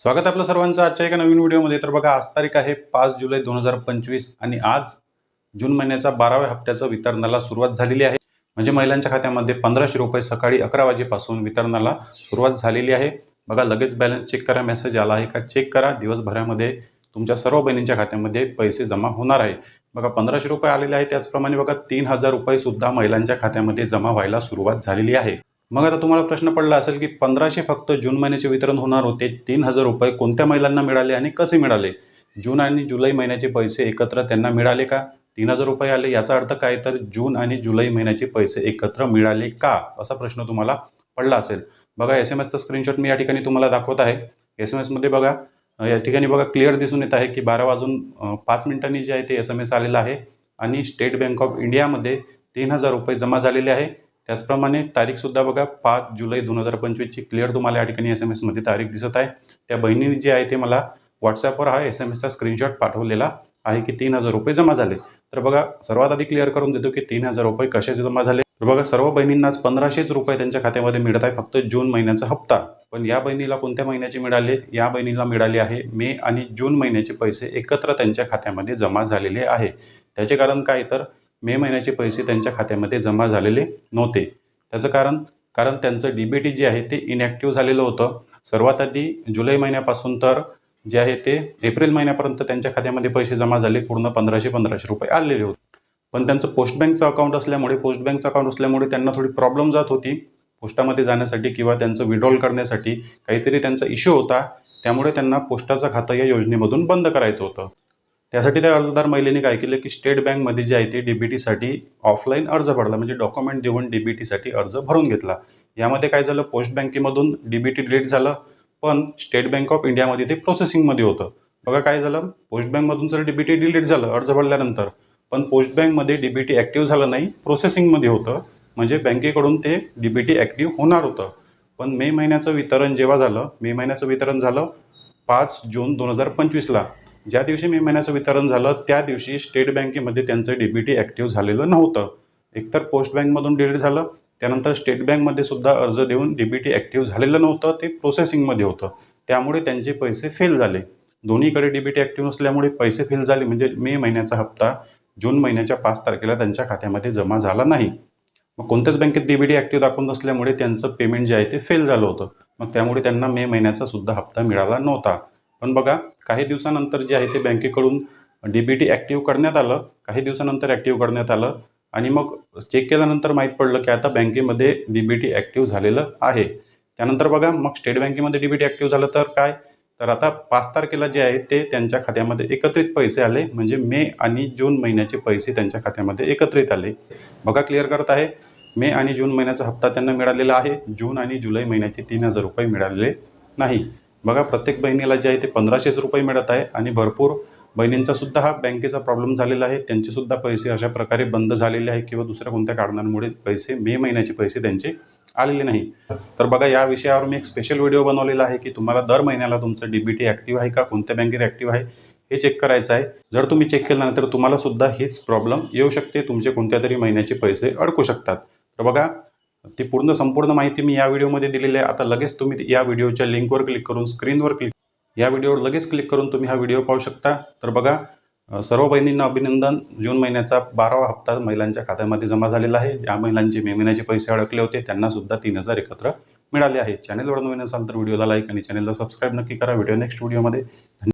स्वागत आपलं सर्वांचं आजच्या एका नवीन व्हिडिओमध्ये. तर बघा आज तारीख आहे पाच जुलै दोन हजार पंचवीस आणि आज जून महिन्याचा बाराव्या हप्त्याचं वितरणाला सुरुवात झालेली आहे. म्हणजे महिलांच्या खात्यामध्ये पंधराशे रुपये सकाळी अकरा वाजेपासून वितरणाला सुरुवात झालेली आहे. बघा लगेच बॅलन्स चेक करा मेसेज आला आहे का? चेक करा. दिवसभरामध्ये तुमच्या सर्व बहिणींच्या खात्यामध्ये पैसे जमा होणार आहे. बघा पंधराशे रुपये आलेले आहे त्याचप्रमाणे बघा तीन हजार रुपये सुद्धा महिलांच्या खात्यामध्ये जमा व्हायला सुरुवात झालेली आहे. मग आता तुम्हाला प्रश्न पडला असेल की पंधराशे फक्त जून महिन्याचे वितरण होणार होते तीन हजार रुपये कोणत्या महिलांना मिळाले आणि कसे मिळाले? जून आणि जुलै महिन्याचे पैसे एकत्र त्यांना मिळाले का? तीन हजार रुपये आले याचा अर्थ काय? तर जून आणि जुलै महिन्याचे पैसे एकत्र मिळाले का? असा प्रश्न तुम्हाला पडला असेल. बघा एस एम एसचा स्क्रीनशॉट मी या ठिकाणी तुम्हाला दाखवत आहे. एस एम एसमध्ये बघा या ठिकाणी बघा क्लिअर दिसून येत आहे की बारा वाजून पाच मिनिटांनी जे आहे ते एस एम एस आलेलं आहे. आणि स्टेट बँक ऑफ इंडियामध्ये तीन हजार रुपये जमा झालेले आहे. त्याचप्रमाणे तारीखसुद्धा बघा पाच जुलै दोन हजार पंचवीसची. क्लिअर तुम्हाला या ठिकाणी एस एम एसमध्ये तारीख दिसत आहे. त्या बहिणीने जे आहे ते मला व्हॉट्सॲपवर हा एस एम एसचा स्क्रीनशॉट पाठवलेला आहे की तीन हजार रुपये जमा झाले. तर बघा सर्वात आधी क्लिअर करून देतो की तीन हजार रुपये कशाचे जमा झाले. तर बघा सर्व बहिणींनाच पंधराशेच रुपये त्यांच्या खात्यामध्ये मिळत आहे फक्त जून महिन्याचा हप्ता. पण या बहिणीला कोणत्या महिन्याचे मिळाले? या बहिणीला मिळाले आहे मे आणि जून महिन्याचे पैसे एकत्र त्यांच्या खात्यामध्ये जमा झालेले आहे. त्याचे कारण काय? तर मे महिन्याचे पैसे त्यांच्या खात्यामध्ये जमा झालेले नव्हते. त्याचं कारण कारण त्यांचं डी बी टी जे आहे ते इनॅक्टिव्ह झालेलं होतं. सर्वात आधी जुलै महिन्यापासून तर जे आहे ते एप्रिल महिन्यापर्यंत त्यांच्या खात्यामध्ये पैसे जमा झाले पूर्ण पंधराशे पंधराशे रुपये आलेले होते. पण त्यांचं पोस्ट बँकचं अकाउंट असल्यामुळे पोस्ट बँकचं अकाउंट असल्यामुळे त्यांना थोडी प्रॉब्लेम जात होती. पोस्टामध्ये जाण्यासाठी किंवा त्यांचं विड्रॉल करण्यासाठी काहीतरी त्यांचा इश्यू होता. त्यामुळे त्यांना पोस्टाचं खातं या योजनेमधून बंद करायचं होतं. त्यासाठी त्या अर्जदार महिलेने काय केलं की स्टेट बँकमध्ये जे आहे ते डी बी टीसाठी ऑफलाईन अर्ज भरला म्हणजे डॉक्युमेंट देऊन डी बी टीसाठी अर्ज भरून घेतला. यामध्ये काय झालं पोस्ट बँकेमधून डी बी टी डिलीट झालं पण स्टेट बँक ऑफ इंडियामध्ये ते प्रोसेसिंगमध्ये होतं. बघा काय झालं पोस्ट बँकमधून जर डी बी टी डिलीट झालं अर्ज भरल्यानंतर पण पोस्ट बँकमध्ये डी बी टी ॲक्टिव्ह झालं नाही प्रोसेसिंगमध्ये होतं म्हणजे बँकेकडून ते डी बी टी ॲक्टिव्ह होणार होतं. पण मे महिन्याचं वितरण जेव्हा झालं मे महिन्याचं वितरण झालं पाच जून दोन हजार पंचवीसला. ज्या दिवशी मे महिन्याचं वितरण झालं त्या दिवशी स्टेट बँकेमध्ये त्यांचं डीबीटी ॲक्टिव्ह झालेलं नव्हतं. एकतर पोस्ट बँकमधून डिलीट झालं त्यानंतर स्टेट बँकमध्ये सुद्धा अर्ज देऊन डीबीटी ॲक्टिव्ह झालेलं नव्हतं ते प्रोसेसिंगमध्ये होतं. त्यामुळे त्यांचे पैसे फेल झाले. दोन्हीकडे डीबीटी ॲक्टिव्ह नसल्यामुळे पैसे फेल झाले म्हणजे मे महिन्याचा हप्ता जून महिन्याच्या पाच तारखेला त्यांच्या खात्यामध्ये जमा झाला नाही. मग कोणत्याच बँकेत डीबीटी ॲक्टिव्ह दाखवून नसल्यामुळे त्यांचं पेमेंट जे आहे ते फेल झालं होतं. मग त्यामुळे त्यांना मे महिन्याचा सुद्धा हप्ता मिळाला नव्हता. पण बघा काही दिवसानंतर जे आहे ते बँकेकडून डी बी टी ॲक्टिव्ह करण्यात आलं काही दिवसानंतर ॲक्टिव्ह करण्यात आलं आणि मग चेक केल्यानंतर माहीत पडलं की आता बँकेमध्ये डी बी टी ॲक्टिव्ह झालेलं आहे. त्यानंतर बघा मग स्टेट बँकेमध्ये डी बी टी ॲक्टिव्ह झालं तर काय? तर आता पाच तारखेला जे आहे ते त्यांच्या खात्यामध्ये एकत्रित पैसे आले म्हणजे मे आणि जून महिन्याचे पैसे त्यांच्या खात्यामध्ये एकत्रित आले. बघा क्लिअर करत आहे. मे आणि जून महिन्याचा हप्ता त्यांना मिळालेला आहे. जून आणि जुलै महिन्याचे तीन हजार रुपये मिळालेले नाही. बघा प्रत्येक बहिणीला जे आहे ते पंधराशेच रुपये मिळत आहे आणि भरपूर बहिणींचासुद्धा हा बँकेचा प्रॉब्लेम झालेला आहे. त्यांचेसुद्धा पैसे अशा प्रकारे बंद झालेले आहे किंवा दुसऱ्या कोणत्या कारणांमुळे पैसे मे महिन्याचे पैसे त्यांचे आलेले नाही. तर बघा या विषयावर मी एक स्पेशल व्हिडिओ बनवलेला आहे की तुम्हाला दर महिन्याला तुमचं डी बी टी ॲक्टिव्ह आहे का कोणत्या बँकेत ॲक्टिव्ह आहे हे चेक करायचं आहे. जर तुम्ही चेक केलं ना तुम्हाला सुद्धा हेच प्रॉब्लेम येऊ शकते. तुमचे कोणत्या तरी महिन्याचे पैसे अडकू शकतात. तर बघा ती पूर्ण संपूर्ण माहिती मी या व्हिडिओमध्ये दिलेली आहे. आता लगेच तुम्ही या व्हिडिओच्या लिंकवर क्लिक करून स्क्रीनवर क्लिक या व्हिडिओवर लगेच क्लिक करून तुम्ही हा व्हिडिओ पाहू शकता. तर बघा सर्व बहिणींना अभिनंदन. जून महिन्याचा बारावा हप्ता महिलांच्या खात्यामध्ये जमा झालेला आहे. ज्या महिलांचे मे महिन्याचे पैसे अडकले होते. त्यांना सुद्धा तीन हजार एकत्र मिळाले आहे. चॅनलवर नवीन असाल तर व्हिडिओला लाईक आणि चॅनलला सबस्क्राईब नक्की करा. व्हिडिओ नेक्स्ट व्हिडिओमध्ये